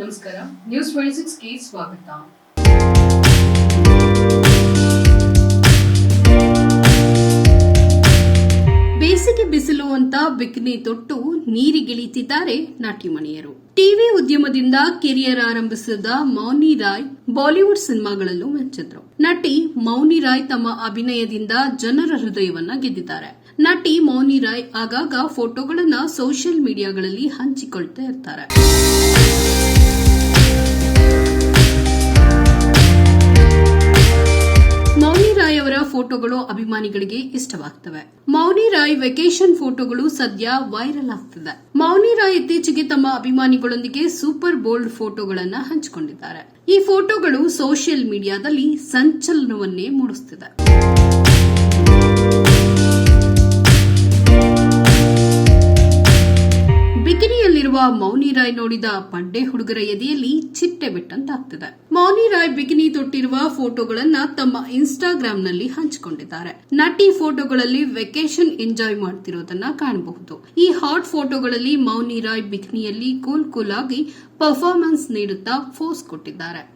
ನಮಸ್ಕಾರ. News twenty ಸಿಕ್ಸ್ಗೆ ಸ್ವಾಗತ. ಬೇಸಿಗೆ ಬಿಸಿಲು ಅಂತ ಬಿಕಿನಿ ತೊಟ್ಟು ನೀರಿಗಿಳಿತಿದ್ದಾರೆ ನಾಟ್ಯಮಣಿಯರು ಟಿವಿ ಉದ್ಯಮದಿಂದ ಕೆರಿಯರ್ ಆರಂಭಿಸಿದ ಮೌನಿ ರಾಯ್ ಬಾಲಿವುಡ್ ಸಿನಿಮಾಗಳಲ್ಲೂ ಮೆಚ್ಚಿದ್ರು. ನಟಿ ಮೌನಿ ರಾಯ್ ತಮ್ಮ ಅಭಿನಯದಿಂದ ಜನರ ಹೃದಯವನ್ನ ಗೆದ್ದಿದ್ದಾರೆ. ನಟಿ ಮೌನಿ ರಾಯ್ ಆಗಾಗ ಫೋಟೋಗಳನ್ನ ಸೋಷಿಯಲ್ ಮೀಡಿಯಾಗಳಲ್ಲಿ ಹಂಚಿಕೊಳ್ತಾ ಇರ್ತಾರೆ. ಮೌನಿ ಅವರ ಫೋಟೋಗಳು ಅಭಿಮಾನಿಗಳಿಗೆ ಇಷ್ಟವಾಗ್ತವೆ. ಮೌನಿ ರಾಯ್ ವೆಕೇಶನ್ ಫೋಟೋಗಳು ಸದ್ಯ ವೈರಲ್ ಆಗ್ತಿದೆ. ಮೌನಿ ರಾಯ್ ಇತ್ತೀಚೆಗೆ ತಮ್ಮ ಅಭಿಮಾನಿಗಳೊಂದಿಗೆ ಸೂಪರ್ ಬೋಲ್ಡ್ ಫೋಟೋಗಳನ್ನ ಹಂಚಿಕೊಂಡಿದ್ದಾರೆ. ಈ ಫೋಟೋಗಳು ಸೋಷಿಯಲ್ ಮೀಡಿಯಾದಲ್ಲಿ ಸಂಚಲನವನ್ನೇ ಮೂಡಿಸುತ್ತಿದೆ ಬಿಕಿನಿಯಲ್ಲಿರುವ ಮೌನಿ ರಾಯ್ ನೋಡಿದ ಪಂಡೆ ಹುಡುಗರ ಎದೆಯಲ್ಲಿ ಚಿಟ್ಟೆ ಬಿಟ್ಟಂತಾಗ್ತದೆ. ಮೌನಿ ರಾಯ್ ಬಿಕಿನಿ ತೊಟ್ಟಿರುವ ಫೋಟೋಗಳನ್ನ ತಮ್ಮ ಇನ್ಸ್ಟಾಗ್ರಾಮ್ನಲ್ಲಿ ಹಂಚಿಕೊಂಡಿದ್ದಾರೆ. ನಟಿ ಫೋಟೋಗಳಲ್ಲಿ ವೆಕೇಶನ್ ಎಂಜಾಯ್ ಮಾಡ್ತಿರೋದನ್ನ ಕಾಣಬಹುದು. ಈ ಹಾಟ್ ಫೋಟೋಗಳಲ್ಲಿ ಮೌನಿ ರಾಯ್ ಬಿಕಿನಿಯಲ್ಲಿ ಕೂಲ್ ಕೂಲ್ ಆಗಿ ಪರ್ಫಾರ್ಮೆನ್ಸ್ ನೀಡುತ್ತಾ ಫೋಸ್ ಕೊಟ್ಟಿದ್ದಾರೆ.